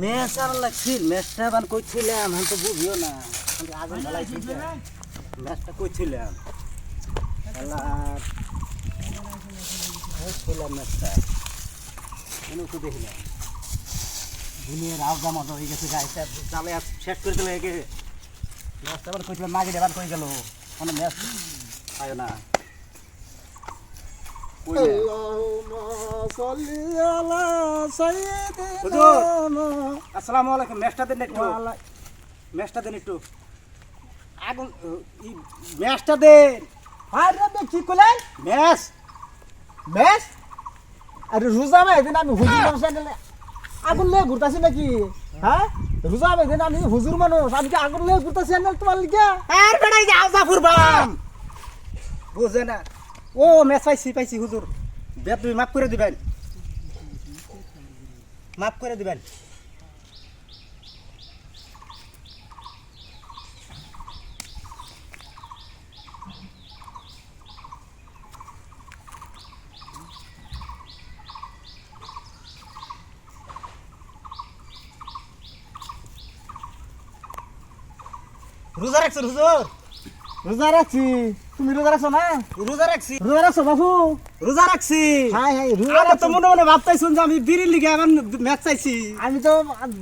Mace আর লাগছিল মেসটা বান কইছিলাম আমি তো বুঝিও না। আগুন যে। মেসটা কইছিলাম। কইছিলাম মেসটা কেন তো দেখিলাম দুনিয়ার আওজা মজা হয়ে গেছে চালে আর শেষ করে দিলে একে। মেসটা আবার কইছিলাম মাগে দেবার কই গেল? মানে মেস পায় না। কই। আসসালামু আলাইকুম মেসটা দেন একটু মেসটা দেন একটু আগুন মেসটা দেন আরে কি কইলে? মেস বেশ আরে রোজা এদিন আমি হুজুর মানুষ আগুন লিয়ে ঘুরতাছি নাকি? হ্যাঁ? রোজা এদিন আমি হুজুর মানুষ আমি কি আগুন লিয়ে ঘুরতাছি আনলে তোমার লিগে? আর বেড়াই যাও জাফর বাম বুঝে না। ও মেস পাইছি পাইছি হুজুর। বেদ তুমি মাফ করে দিবেন। মাফ করে দিবেন। রোজা রাখছেন হুজুর? রোজা রাখছি। তুমি রোজা রাখছো না? রোজা রাখছি। রোজা রাখছো বাবু? রোজা রাখছি। হাই হাই রোজা আমি তো মনে মনে ভাবতাইছুন যে আমি বিড়ির লিগে আমার ম্যাচ চাইছি। আমি তো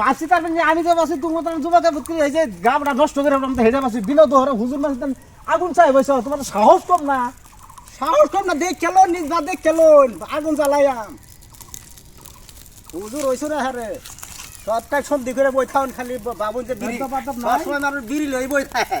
বাসি তার মানে আমি তো বাসি তুমি তো যুবকে বুত করে হয়েছে গাবটা নষ্ট করে আমি তো হেডে বাসি দিনও দোহরে হুজুর মানুষ আগুন চাই বসে তোমার সাহস কম না? সাহস কম না দেখ খেলো নিজ বা দেখ খেলো আগুন জ্বালাইয়াম হুজুর না হারে সবটাই সন্ধি করে বই খালি বাবুন যে বিড়ি। নাই। সবসময় মানুষ বিড়ি লই বই থাকে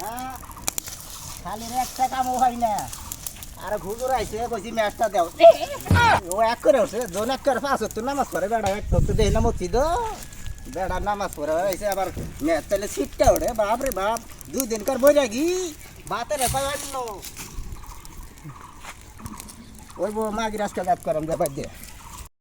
হ্যাঁ? খালি রে একটা কামও হয় না। আর ঘুজুর আইছে কইছি ম্যাচটা দেও। ও এক করে উঠছে জন এক করে পাঁচ তো নামাজ পড়ে, বেড়া এক তো দেই না মতি দো বেড়া নামাজ পড়ে আইছে আবার ম্যাচ তাহলে সিটটা ওঠে বাপ রে বাপ, দুই দিন কার বই রাখি বাতে রে পাই ওই বো মাগি রাস্তা গাপ করাম দেখাই দিয়ে